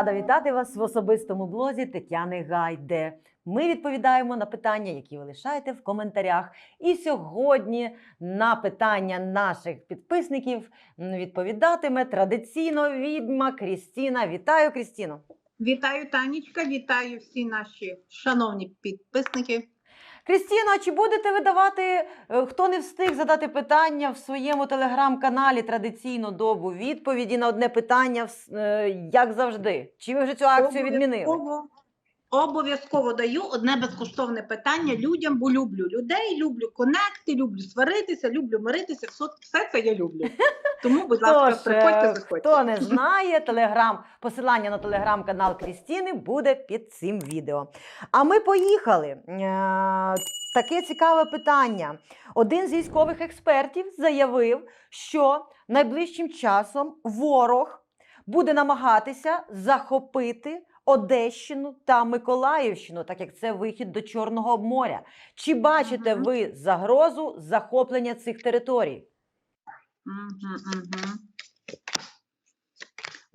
Рада вітати вас в особистому блозі Тетяни Гайде. Ми відповідаємо на питання, які ви лишаєте в коментарях. І сьогодні на питання наших підписників відповідатиме традиційно відьма Крістіна. Вітаю, Крістіно! Вітаю, Танічка! вітаю всі наші шановні підписники. Крістіно, чи будете ви давати, е, хто не встиг задати питання в своєму телеграм-каналі традиційну добу відповіді на одне питання, е, як завжди? Чи ви вже цю акцію відмінили? Обов'язково- даю одне безкоштовне питання людям, бо люблю людей, люблю конекти, люблю сваритися, люблю миритися. Все, все це я люблю. Тому, будь ласка, Тож, приходьте, заходьте. хто не знає, телеграм, посилання на телеграм-канал Крістіни буде під цим відео. А ми поїхали. Е, Таке цікаве питання. Один з військових експертів заявив, що найближчим часом ворог буде намагатися захопити Одещину та Миколаївщину, так як це вихід до Чорного моря. Чи бачите угу. ви загрозу захоплення цих територій? Угу, мгм.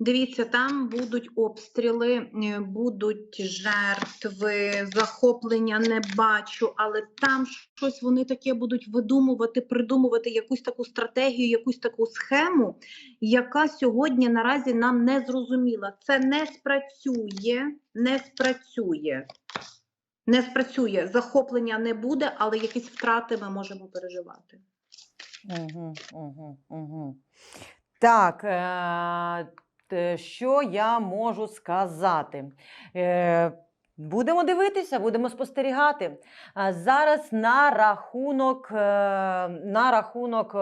Дивіться, там будуть обстріли, е, будуть жертви, захоплення не бачу, але там щось вони таке будуть видумувати, придумувати якусь таку стратегію, якусь таку схему, яка сьогодні наразі нам не зрозуміла. Це не спрацює, не спрацює. Не спрацює. Захоплення не буде, але якісь втрати ми можемо переживати. Угу, угу, угу. Так, е, що я можу сказати? Е, будемо дивитися, будемо спостерігати. Зараз на рахунок, е, на рахунок е,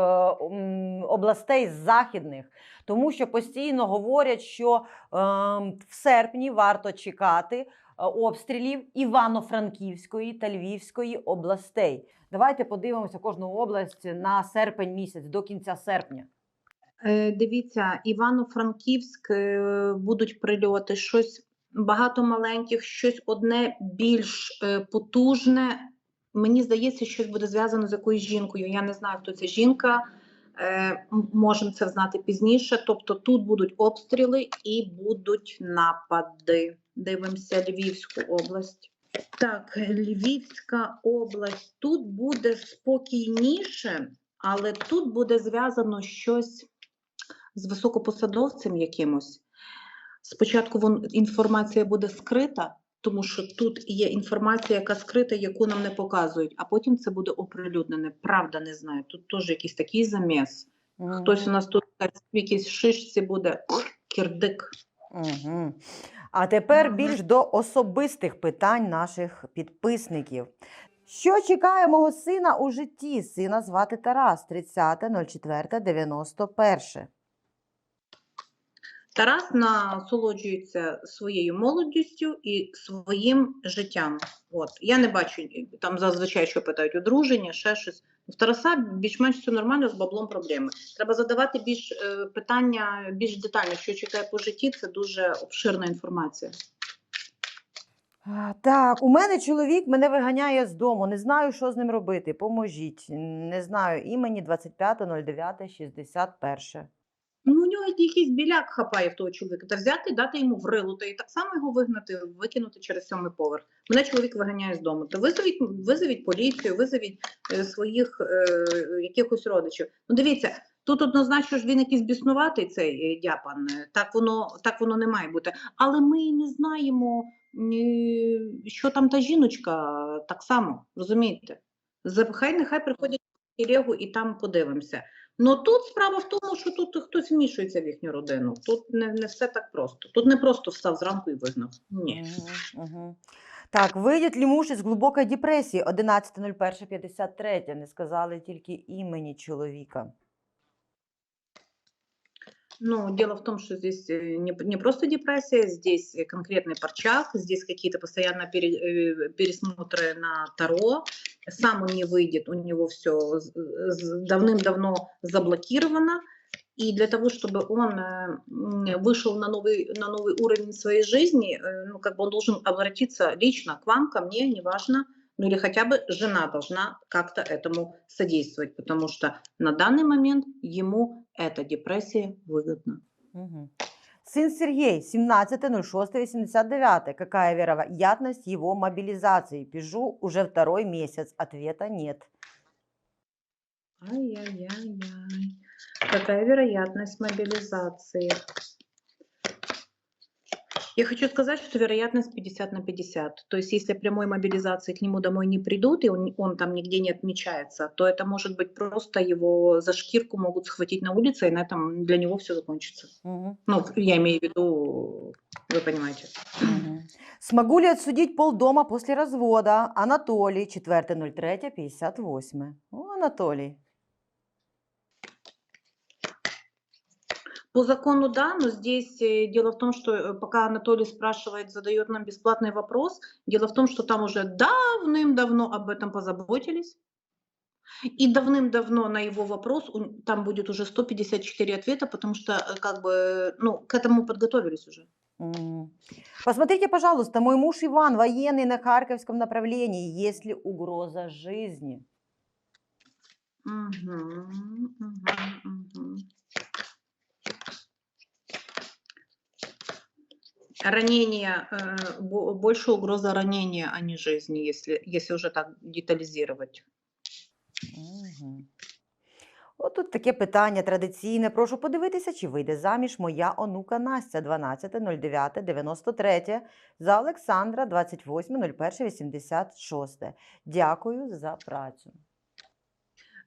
областей західних, тому що постійно говорять, що е, в серпні варто чекати е, обстрілів Івано-Франківської та Львівської областей. Давайте подивимося кожну область на серпень місяць до кінця серпня. Е, Дивіться, Івано-Франківськ е, будуть прильоти, щось багато маленьких, щось одне більш е, потужне. Мені здається, щось буде зв'язано з якоюсь жінкою. Я не знаю, хто ця жінка. Можемо це знати пізніше. Тобто тут будуть обстріли і будуть напади. Дивимося Львівську область. Так, Львівська область. Тут буде спокійніше, але тут буде зв'язано щось з високопосадовцем якимось. Спочатку вон, інформація буде скрита, тому що тут є інформація, яка скрита, яку нам не показують, а потім це буде оприлюднене. Правда, не знаю. Тут теж якийсь такий заміс. Хтось у нас тут в якійсь шишці буде кірдик. Угу. А тепер більш до особистих питань наших підписників. Що чекає мого сина у житті? Сина звати Тарас, 30.04.91. Тарас насолоджується своєю молодістю і своїм життям. От я не бачу там зазвичай, що питають одруження, ще щось. В Тараса більш-менш все нормально з баблом проблеми. Треба задавати більш е, питання більш детально, що чекає по житті. Це дуже обширна інформація. Так, у мене чоловік мене виганяє з дому. Не знаю, що з ним робити. Поможіть. Не знаю імені 25.09.61. Нього якийсь біляк хапає в того чоловіка. Та взяти, дати йому в рилу, та і так само його вигнати, викинути через сьомий поверх. Мене чоловік виганяє з дому. То визовіть, визовіть поліцію, визовіть е, своїх е, якихось родичів. Ну, дивіться, тут однозначно ж він якийсь біснуватий, цей е, дяпан. Так воно, так воно не має бути. Але ми не знаємо, е, що там та жіночка так само, розумієте? Хай нехай приходять в і там подивимося. Ну тут справа в тому, що тут хтось вмішується в їхню родину. Тут не, не все так просто. Тут не просто встав зранку і вигнав. Ні. Мгм, мгм. Так, вийдуть ли муж із глибокої депресії 11.01.53. Не сказали тільки імені чоловіка. Ну, дело в том, что здесь э, не, не просто депрессия, здесь э, конкретный парчак, здесь какие-то постоянно пере- э, пересмотры на Таро. Сам он не выйдет, у него все давным-давно заблокировано. И для того, чтобы он э, вышел на новый, на новый уровень своей жизни, э, ну, как бы он должен обратиться лично к вам, ко мне, неважно, ну или хотя бы жена должна как-то этому содействовать, потому что на данный момент ему эта депрессия выгодна. Угу. Сын Сергей, 17.06.89. Какая вероятность его мобилизации? Пишу уже второй месяц. Ответа нет. Ай-яй-яй-яй. Какая вероятность мобилизации? Я хочу сказать, что вероятность 50 на 50. То есть, если прямой мобилизации к нему домой не придут, и он, он там нигде не отмечается, то это может быть просто его за шкирку могут схватить на улице, и на этом для него все закончится. Мгм, Ну, я имею в виду, вы понимаете. мгм. Смогу ли отсудить полдома после развода? Анатолий, 4.03.58. О, Анатолий. По закону да, но здесь э, дело в том, что э, пока Анатолий спрашивает, задает нам бесплатный вопрос, дело в том, что там уже давным-давно об этом позаботились. И давным-давно на его вопрос там будет уже 154 ответа, потому что э, как бы, ну, к этому подготовились уже. Посмотрите, пожалуйста, мой муж Иван, военный на Харьковском направлении. Есть ли угроза жизни? Мгм, мгм, мгм. Ранение, э, бо- больше угроза ранения, а не жизни, если, если уже так детализировать. Мгм. От тут таке питання традиційне. Прошу подивитися, чи вийде заміж моя онука Настя 12.09.93 за Олександра 28.01.86. Дякую за працю.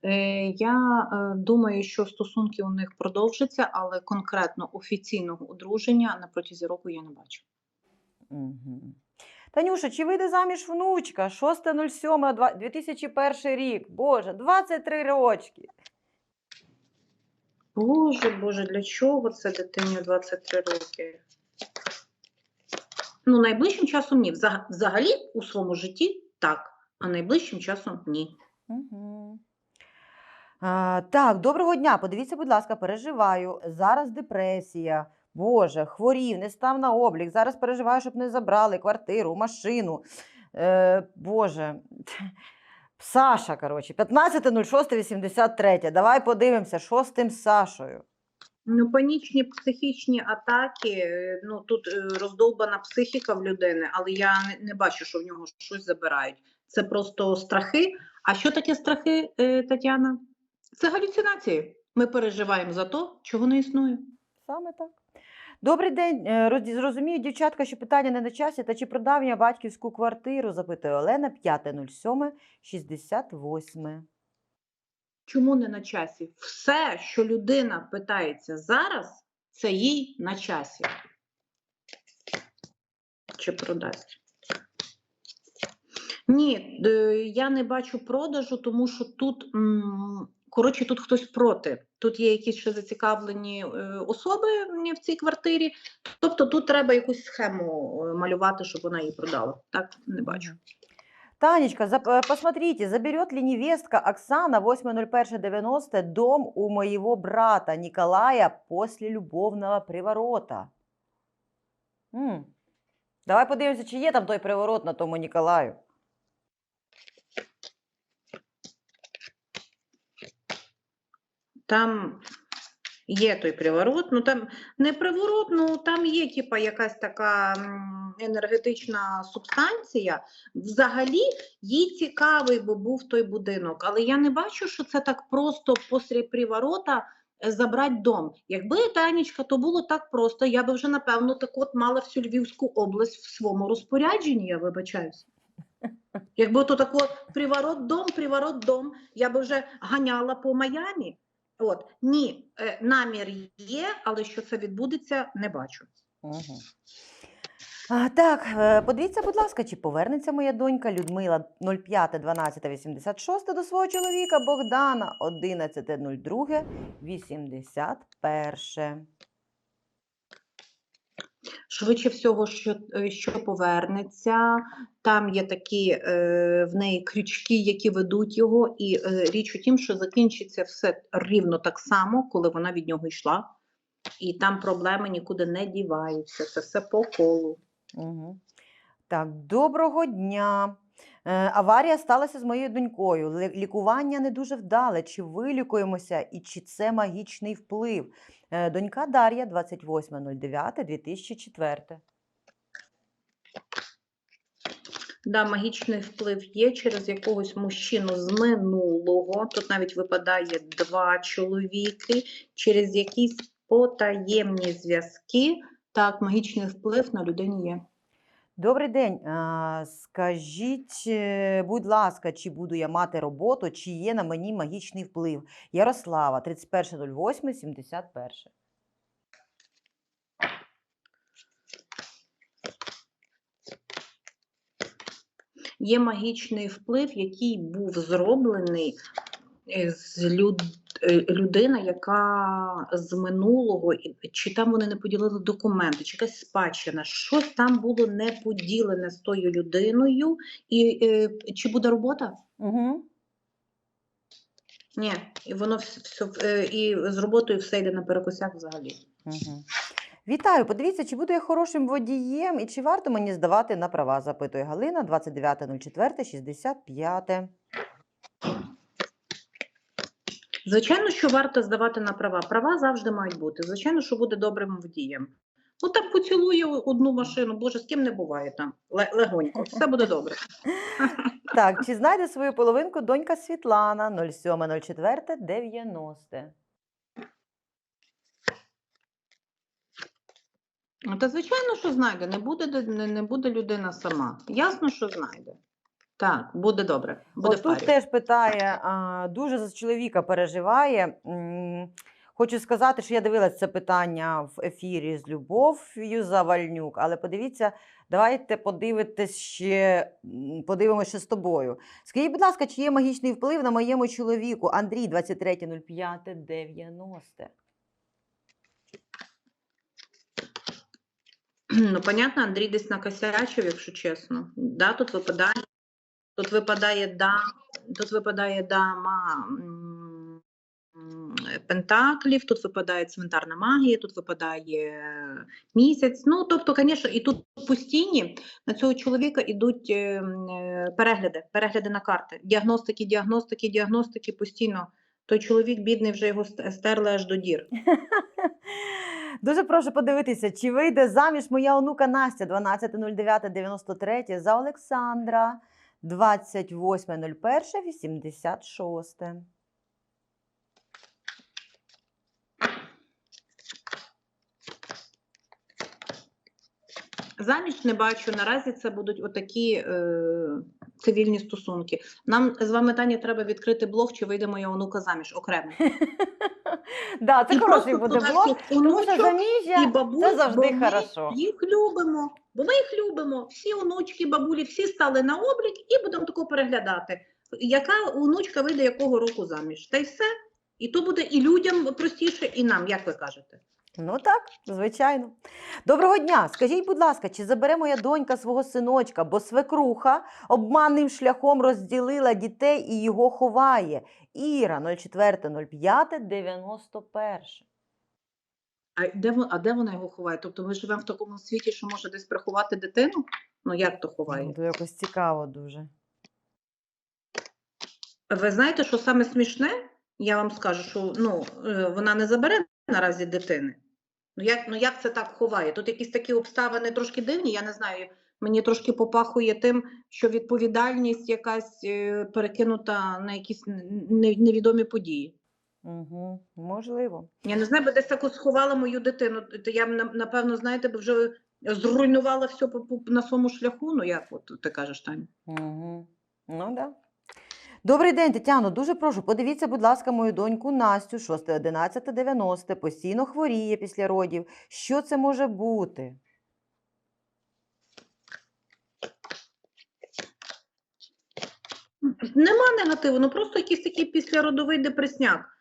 Е, Я е, думаю, що стосунки у них продовжаться, але конкретно офіційного одруження на протязі року я не бачу. Мгм. Танюша, чи вийде заміж внучка? 6.07.2001 рік. Боже, 23 рочки. Боже, Боже, для чого це дитині 23 роки? Ну, найближчим часом ні. Взагалі у своєму житті так, а найближчим часом ні. Мгм. Так, доброго дня. Подивіться, будь ласка, переживаю. Зараз депресія. Боже, хворів, не став на облік. Зараз переживаю, щоб не забрали квартиру, машину. Е, Боже. Саша, коротше, 15.06.83. Давай подивимося, що з тим Сашою. Ну, панічні психічні атаки, е, ну тут е, роздовбана психіка в людини, але я не, не бачу, що в нього щось забирають. Це просто страхи. А що таке страхи, е, Тетяна? Це галюцинації. Ми переживаємо за те, чого не існує. Саме так. Добрий день. Е, Зрозумію, дівчатка, що питання не на часі. Та чи продав я батьківську квартиру? запитує Олена 5.07.68. Чому не на часі? Все, що людина питається зараз, це їй на часі. Чи продасть? Ні, е, я не бачу продажу, тому що тут, м, коротше, тут хтось проти. Тут є якісь ще зацікавлені е, особи в цій квартирі. Тобто тут треба якусь схему е, малювати, щоб вона її продала. Так не бачу. Танечка, э, посмотрите, заберет ли невестка Оксана 8.01.90 дом у моего брата Николая после любовного приворота? М. Давай подивимося, чи є там той приворот на тому Ніколаю. Там є той приворот, ну там не приворот, ну там є типа якась така енергетична субстанція. Взагалі їй цікавий би був той будинок, але я не бачу, що це так просто після приворота е, забрати дом. Якби Танечка, то було так просто, я би вже напевно так от мала всю Львівську область в своєму розпорядженні, я вибачаюся. Якби то так от приворот дом, приворот дом, я би вже ганяла по Майамі. От ні, е, намір є, але що це відбудеться, не бачу. Угу. А, так, е, подивіться, будь ласка, чи повернеться моя донька Людмила 05.12.86 до свого чоловіка Богдана 11.02.81. Швидше всього, що, е, що повернеться. Там є такі е, в неї крючки, які ведуть його, і е, річ у тім, що закінчиться все рівно так само, коли вона від нього йшла. І там проблеми нікуди не діваються. Це все по колу. Угу. Так, доброго дня. Е, Аварія сталася з моєю донькою. Лікування не дуже вдале. Чи вилікуємося і чи це магічний вплив? Е, Донька Дар'я, 28.09.2004. Да, магічний вплив є через якогось мужчину з минулого. Тут навіть випадає два чоловіки, через якісь потаємні зв'язки. Так, магічний вплив на людині є. Добрий день. Скажіть, е, будь ласка, чи буду я мати роботу, чи є на мені магічний вплив? Ярослава, 31.08.71. Є магічний вплив, який був зроблений е, з люд... е, людина, яка з минулого, чи там вони не поділили документи, чи якась спадщина, щось там було не поділене з тою людиною, і е, чи буде робота? Угу. Ні, і воно все, все і з роботою все йде на наперекосяк взагалі. Угу. Вітаю, подивіться, чи буду я хорошим водієм і чи варто мені здавати на права, запитує Галина, 29.04.65. Звичайно, що варто здавати на права. Права завжди мають бути. Звичайно, що буде добрим водієм. Ну там поцілує одну машину, боже, з ким не буває там. Легонько, все буде добре. Так, чи знайде свою половинку донька Світлана, 07.04.90. Ну, Та звичайно, що знайде. Не буде, не, не буде людина сама. Ясно, що знайде. Так, буде добре. Буде Ось тут теж питає, а, дуже за чоловіка переживає. Хочу сказати, що я дивилася це питання в ефірі з Любов'ю Завальнюк, але подивіться, давайте подивитись ще, подивимося ще з тобою. Скажіть, будь ласка, чи є магічний вплив на моєму чоловіку? Андрій, 23.05.90. Ну, понятно, Андрій десь накосячив, якщо чесно. Да, тут випадає, тут випадає да, тут випадає дама пентаклів, тут випадає цвинтарна магія, тут випадає місяць. Ну, тобто, звісно, і тут постійні на цього чоловіка йдуть е, е, перегляди, перегляди на карти. Діагностики, діагностики, діагностики постійно. Той чоловік бідний вже його стерли аж до дір. Дуже прошу подивитися, чи вийде заміж моя онука Настя 12.09.93 за Олександра 28.01.86. Заміж не бачу. Наразі це будуть отакі е, цивільні стосунки. Нам з вами Таня треба відкрити блог, чи вийде моя онука заміж окремо. Да, це хороший буде блог, тому що заміжжя це завжди хорошо. їх любимо. Бо ми їх любимо. Всі онучки, бабулі, всі стали на облік і будемо тако переглядати. Яка онучка вийде якого року заміж? Та й все. І то буде і людям простіше, і нам, як ви кажете. Ну так, звичайно. Доброго дня. Скажіть, будь ласка, чи забере моя донька свого синочка, бо свекруха обманним шляхом розділила дітей і його ховає. Іра 04.05.91. А де, вон- а де вона його ховає? Тобто ми живемо в такому світі, що може десь приховати дитину? Ну як то ховає? Ну, якось цікаво дуже. Ви знаєте, що саме смішне? Я вам скажу, що ну, е, вона не забере наразі дитини. Ну як, ну як це так ховає? Тут якісь такі обставини трошки дивні, я не знаю. Мені трошки попахує тим, що відповідальність якась е, перекинута на якісь невідомі події. Угу, можливо. Я не знаю, би десь таку сховала мою дитину. То я б, напевно, знаєте, би вже зруйнувала все на своєму шляху. Ну як от ти кажеш, Таня? Угу. Ну да. Добрий день, Тетяно. Дуже прошу, подивіться, будь ласка, мою доньку Настю, 6.11.90, постійно хворіє після родів. Що це може бути? Нема негативу, ну просто якийсь такий післяродовий депресняк.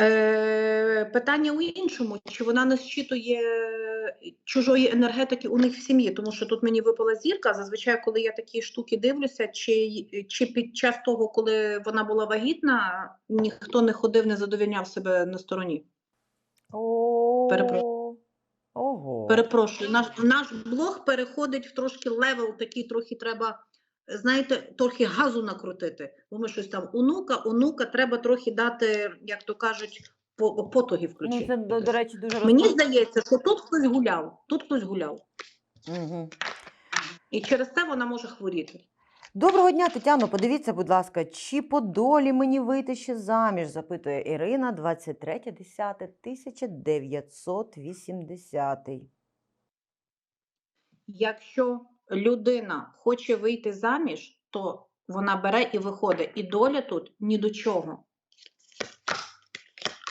Е, питання у іншому, чи вона не зчитує чужої енергетики у них в сім'ї, тому що тут мені випала зірка. Зазвичай, коли я такі штуки дивлюся, чи, чи під час того, коли вона була вагітна, ніхто не ходив, не задовільняв себе на стороні. О, Ого. Перепрошую, наш, наш блог переходить в трошки левел, такий трохи треба знаєте, трохи газу накрутити. Бо ми щось там онука, онука, треба трохи дати, як то кажуть, по- потуги Ну, включити. це, до, до речі, дуже Мені здається, що тут хтось гуляв, тут хтось гуляв. Мгм. І через це вона може хворіти. Доброго дня, Тетяно. Подивіться, будь ласка, чи по долі мені вийти ще заміж? запитує Ірина, 23.10.1980. Якщо людина хоче вийти заміж, то вона бере і виходить. І доля тут ні до чого.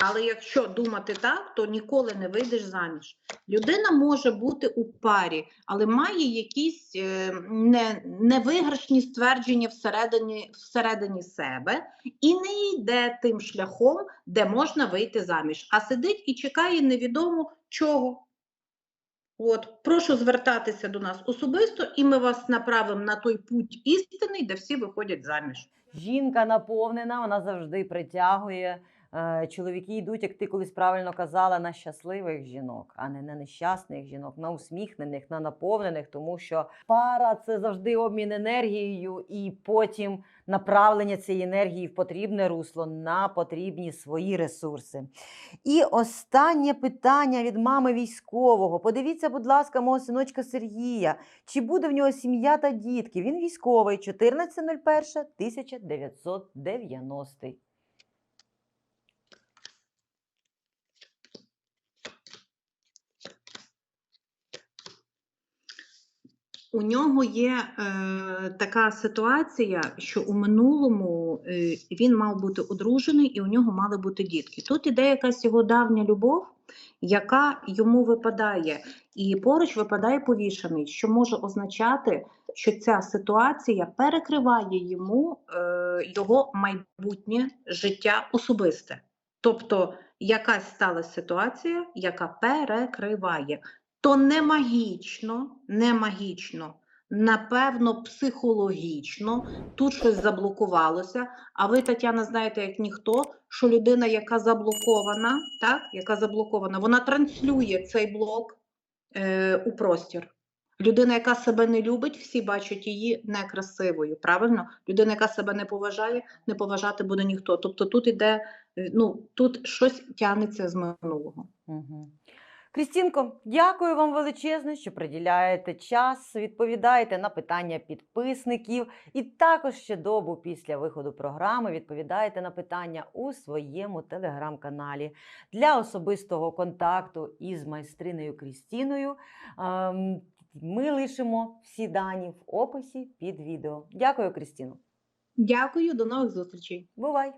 Але якщо думати так, то ніколи не вийдеш заміж. Людина може бути у парі, але має якісь е, не, невиграшні ствердження всередині, всередині себе і не йде тим шляхом, де можна вийти заміж, а сидить і чекає невідомо чого. От, прошу звертатися до нас особисто, і ми вас направимо на той путь істинний, де всі виходять заміж. Жінка наповнена, вона завжди притягує. Е, Чоловіки йдуть, як ти колись правильно казала, на щасливих жінок, а не на нещасних жінок, на усміхнених, на наповнених, тому що пара це завжди обмін енергією, і потім направлення цієї енергії в потрібне русло на потрібні свої ресурси. І останнє питання від мами військового. Подивіться, будь ласка, мого синочка Сергія. Чи буде в нього сім'я та дітки? Він військовий 14.01.1990. У нього є е, така ситуація, що у минулому е, він мав бути одружений і у нього мали бути дітки. Тут іде якась його давня любов, яка йому випадає, і поруч випадає повішений, що може означати, що ця ситуація перекриває йому е, його майбутнє життя особисте. Тобто якась сталася ситуація, яка перекриває то не магічно, не магічно, напевно, психологічно тут щось заблокувалося. А ви, Тетяна, знаєте, як ніхто, що людина, яка заблокована, так, яка заблокована, вона транслює цей блок е, у простір. Людина, яка себе не любить, всі бачать її некрасивою. Правильно? Людина, яка себе не поважає, не поважати буде ніхто. Тобто тут іде, ну тут щось тягнеться з минулого. Угу. Крістінко, дякую вам величезно, що приділяєте час, відповідаєте на питання підписників, і також ще добу після виходу програми відповідаєте на питання у своєму телеграм-каналі. Для особистого контакту із майстринею Крістіною ми лишимо всі дані в описі під відео. Дякую, Крістіно. Дякую, до нових зустрічей. Бувай!